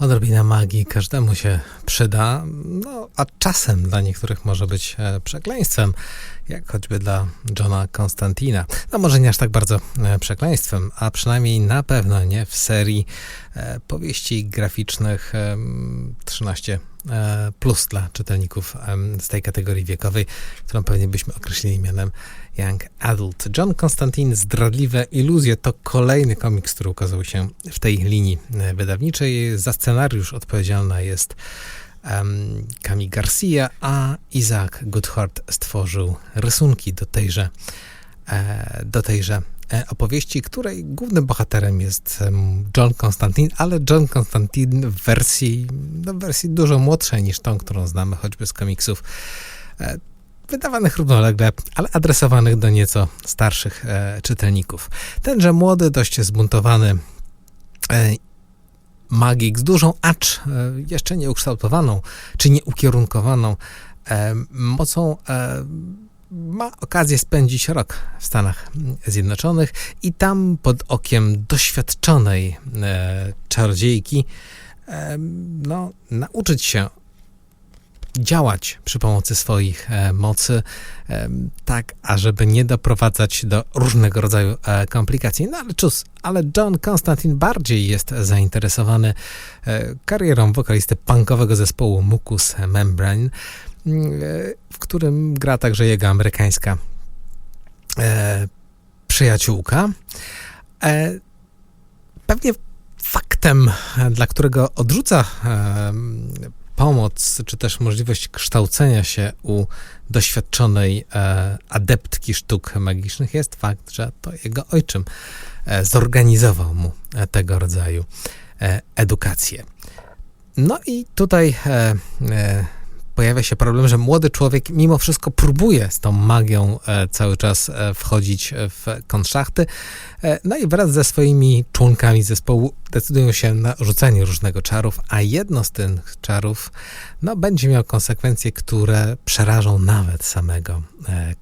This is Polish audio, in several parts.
Odrobina magii każdemu się przyda, no a czasem dla niektórych może być e, przekleństwem, jak choćby dla Johna Konstantina. No może nie aż tak bardzo e, przekleństwem, a przynajmniej na pewno nie w serii e, powieści graficznych e, 13 e, plus dla czytelników z tej kategorii wiekowej, którą pewnie byśmy określili mianem Young Adult. John Constantine Zdradliwe Iluzje to kolejny komiks, który ukazał się w tej linii wydawniczej. Za scenariusz odpowiedzialna jest Cami Garcia, a Isaac Goodhart stworzył rysunki do tejże, e, do tejże e, opowieści, której głównym bohaterem jest John Constantine, ale John Constantine w wersji, no, wersji dużo młodszej niż tą, którą znamy choćby z komiksów e, wydawanych równolegle, ale adresowanych do nieco starszych czytelników. Tenże młody, dość zbuntowany magik z dużą, acz e, jeszcze nieukształtowaną, czy nieukierunkowaną e, mocą e, ma okazję spędzić rok w Stanach Zjednoczonych i tam pod okiem doświadczonej e, czarodziejki e, no, nauczyć się działać przy pomocy swoich e, mocy, e, tak ażeby nie doprowadzać do różnego rodzaju e, komplikacji. No ale cóż, ale John Constantine bardziej jest zainteresowany karierą wokalisty punkowego zespołu Mucus Membrane, mm, w którym gra także jego amerykańska przyjaciółka. Pewnie faktem, dla którego odrzuca pomoc, czy też możliwość kształcenia się u doświadczonej e, adeptki sztuk magicznych jest fakt, że to jego ojczym e, zorganizował mu e, tego rodzaju e, edukację. No i tutaj e, e, pojawia się problem, że młody człowiek mimo wszystko próbuje z tą magią e, cały czas e, wchodzić w konszachty, e, no i wraz ze swoimi członkami zespołu decydują się na rzucenie różnego czarów, a jedno z tych czarów no, będzie miało konsekwencje, które przerażą nawet samego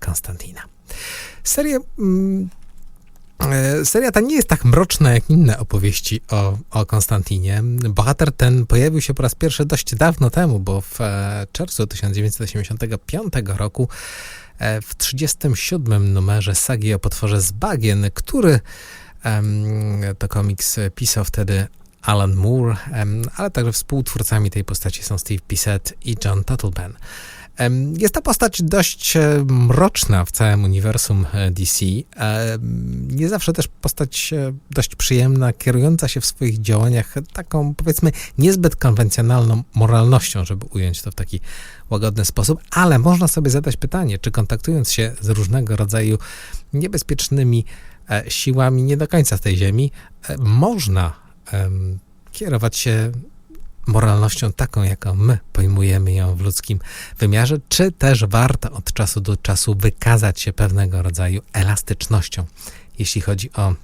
Konstantina. Serię mm, Seria ta nie jest tak mroczna jak inne opowieści o, o Konstantinie. Bohater ten pojawił się po raz pierwszy dość dawno temu, bo w e, czerwcu 1985 roku e, w 37 numerze sagi o potworze z bagien, który to komiks pisał wtedy Alan Moore, ale także współtwórcami tej postaci są Steve Bissett i John Tuttleben. Jest to postać dość e, mroczna w całym uniwersum e, DC. Nie zawsze też postać e, dość przyjemna, kierująca się w swoich działaniach taką, powiedzmy, niezbyt konwencjonalną moralnością, żeby ująć to w taki łagodny sposób, ale można sobie zadać pytanie, czy kontaktując się z różnego rodzaju niebezpiecznymi siłami nie do końca z tej ziemi, można kierować się moralnością taką, jaką my pojmujemy ją w ludzkim wymiarze, czy też warto od czasu do czasu wykazać się pewnego rodzaju elastycznością, jeśli chodzi o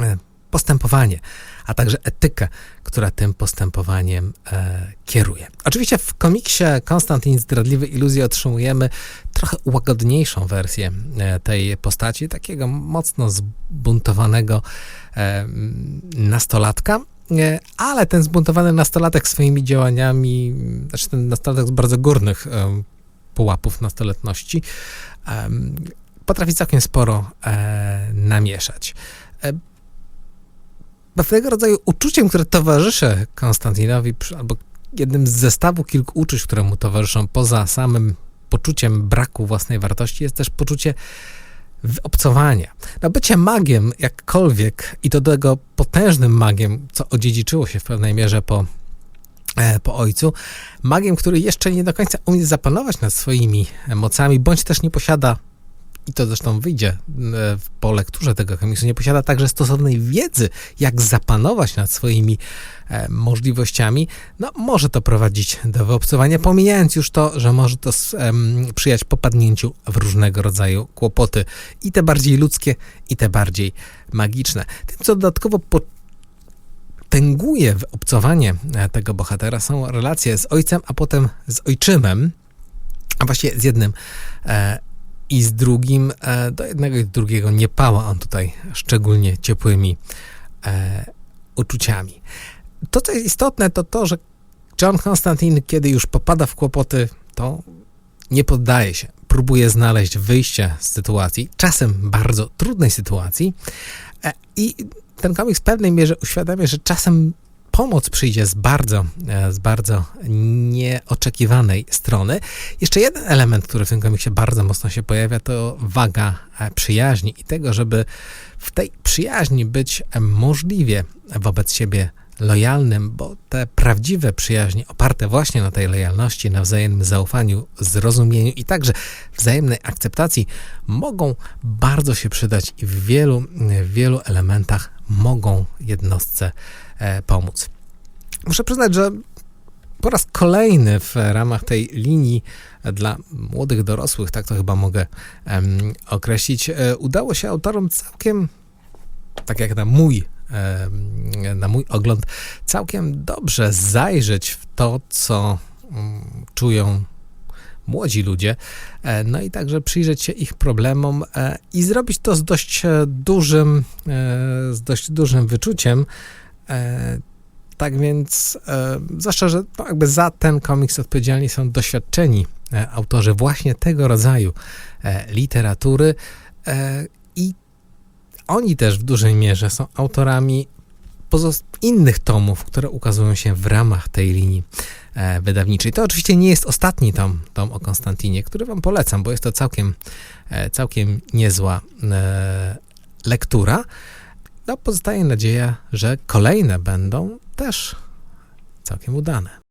e, postępowanie, a także etykę, która tym postępowaniem e, kieruje. Oczywiście w komiksie Konstantin Zdradliwy Iluzje otrzymujemy trochę łagodniejszą wersję e, tej postaci, takiego mocno zbuntowanego e, nastolatka, ale ten zbuntowany nastolatek swoimi działaniami, znaczy ten nastolatek z bardzo górnych em, pułapów nastoletności, potrafi całkiem sporo e, namieszać. E, pewnego rodzaju uczuciem, które towarzyszy Konstantinowi, albo jednym z zestawu kilku uczuć, które mu towarzyszą, poza samym poczuciem braku własnej wartości, jest też poczucie obcowania. No bycie magiem jakkolwiek i do tego potężnym magiem, co odziedziczyło się w pewnej mierze po, e, po ojcu, magiem, który jeszcze nie do końca umie zapanować nad swoimi mocami, bądź też nie posiada i to zresztą wyjdzie e, w- po lekturze tego komiksu, nie posiada także stosownej wiedzy, jak zapanować nad swoimi e, możliwościami, no może to prowadzić do wyobcowania, pomijając już to, że może to em, sprzyjać popadnięciu w różnego rodzaju kłopoty, i te bardziej ludzkie, i te bardziej magiczne. Tym, co dodatkowo potęguje wyobcowanie e, tego bohatera, są relacje z ojcem, a potem z ojczymem, a właściwie z jednym i z drugim, e, do jednego i drugiego nie pała on tutaj szczególnie ciepłymi e, uczuciami. to, co jest istotne, to to, że John Constantine, kiedy już popada w kłopoty, to nie poddaje się. Próbuje znaleźć wyjście z sytuacji, czasem bardzo trudnej sytuacji. E, I ten komiks w pewnej mierze uświadamia, że czasem pomoc przyjdzie z bardzo, e, z bardzo nieoczekiwanej strony. Jeszcze jeden element, który w tym komiksie bardzo mocno się pojawia, to waga e, przyjaźni i tego, żeby w tej przyjaźni być e, możliwie wobec siebie lojalnym, bo te prawdziwe przyjaźnie oparte właśnie na tej lojalności, na wzajemnym zaufaniu, zrozumieniu i także wzajemnej akceptacji mogą bardzo się przydać i w wielu, w wielu elementach mogą jednostce e, pomóc. Muszę przyznać, że po raz kolejny w ramach tej linii dla młodych dorosłych, tak to chyba mogę określić, e, udało się autorom całkiem, tak jak na mój, na mój ogląd, całkiem dobrze zajrzeć w to, co mm, czują młodzi ludzie, e, no i także przyjrzeć się ich problemom e, i zrobić to z dość e, dużym, z dość dużym wyczuciem. Tak więc, zwłaszcza, że no jakby za ten komiks odpowiedzialni są doświadczeni autorzy właśnie tego rodzaju literatury i oni też w dużej mierze są autorami innych tomów, które ukazują się w ramach tej linii e, wydawniczej. To oczywiście nie jest ostatni tom, tom o Konstantinie, który wam polecam, bo jest to całkiem, e, całkiem niezła e, lektura. No, pozostaje nadzieja, że kolejne będą też całkiem udane.